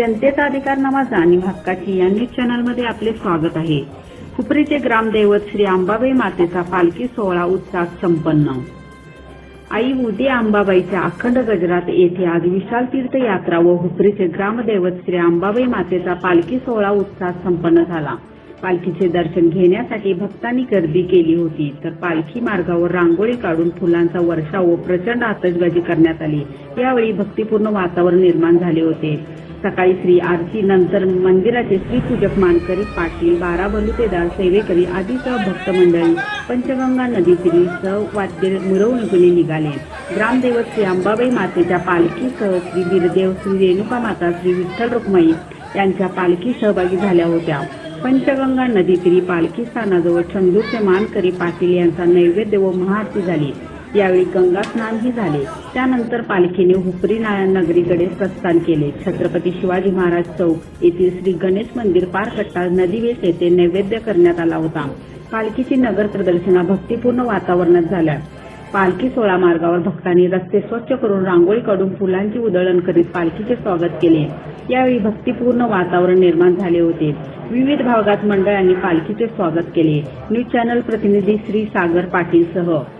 जनतेचा अधिकार नामा जाणीव हक्काची या न्यूज चॅनलमध्ये आपले स्वागत आहे. हुपरीचे ग्रामदैवत श्री अंबाबाई मातेचा पालखी सोहळा उत्साहात संपन्न. आई उदे अंबाबाईच्या अखंड गजरात येथे आज विशाल तीर्थयात्रा व हुपरीचे ग्रामदैवत श्री अंबाबाई मातेचा पालखी सोहळा उत्साहात संपन्न झाला. पालखीचे दर्शन घेण्यासाठी भक्तांनी गर्दी केली होती तर पालखी मार्गावर रांगोळी काढून फुलांचा वर्षाव व प्रचंड आतषबाजी करण्यात आली. यावेळी भक्तिपूर्ण वातावरण निर्माण झाले होते. सकाळी श्री आरती नंतर मंदिराचे श्रीपूजक मानकरी पाटील बारा बलुतेदार सेवेकरी आदीसह भक्त मंडळी पंचगंगा नदीतीरी सह वाद्य मिरवणुकीने निघाले. ग्रामदैवत श्री अंबाबाई मातेच्या पालखीसह श्री बिरदेव श्री रेणुका माता श्री विठ्ठल रुक्माई यांच्या पालखी सहभागी झाल्या होत्या. पंचगंगा नदीतीरी पालखी स्थानाजवळ चंदूरचे मानकरी पाटील यांचा नैवेद्य व महाआरती झाली. यावेळी गंगा स्नानही झाले. त्यानंतर पालखीने हुपरी नाळा नगरीकडे प्रस्थान केले. छत्रपती शिवाजी महाराज चौक येथील श्री गणेश मंदिर पार कट्टा नदीवेस येथे नैवेद्य करण्यात आला होता. पालखीची नगर प्रदर्शना भक्तिपूर्ण वातावरणात झाल्या. पालखी सोळा मार्गावर भक्तांनी रस्ते स्वच्छ करून रांगोळी काढून फुलांची उधळण करीत पालखीचे स्वागत केले. यावेळी भक्तिपूर्ण वातावरण निर्माण झाले होते. विविध भागात मंडळांनी पालखीचे स्वागत केले. न्यूज चॅनल प्रतिनिधी श्री सागर पाटील सह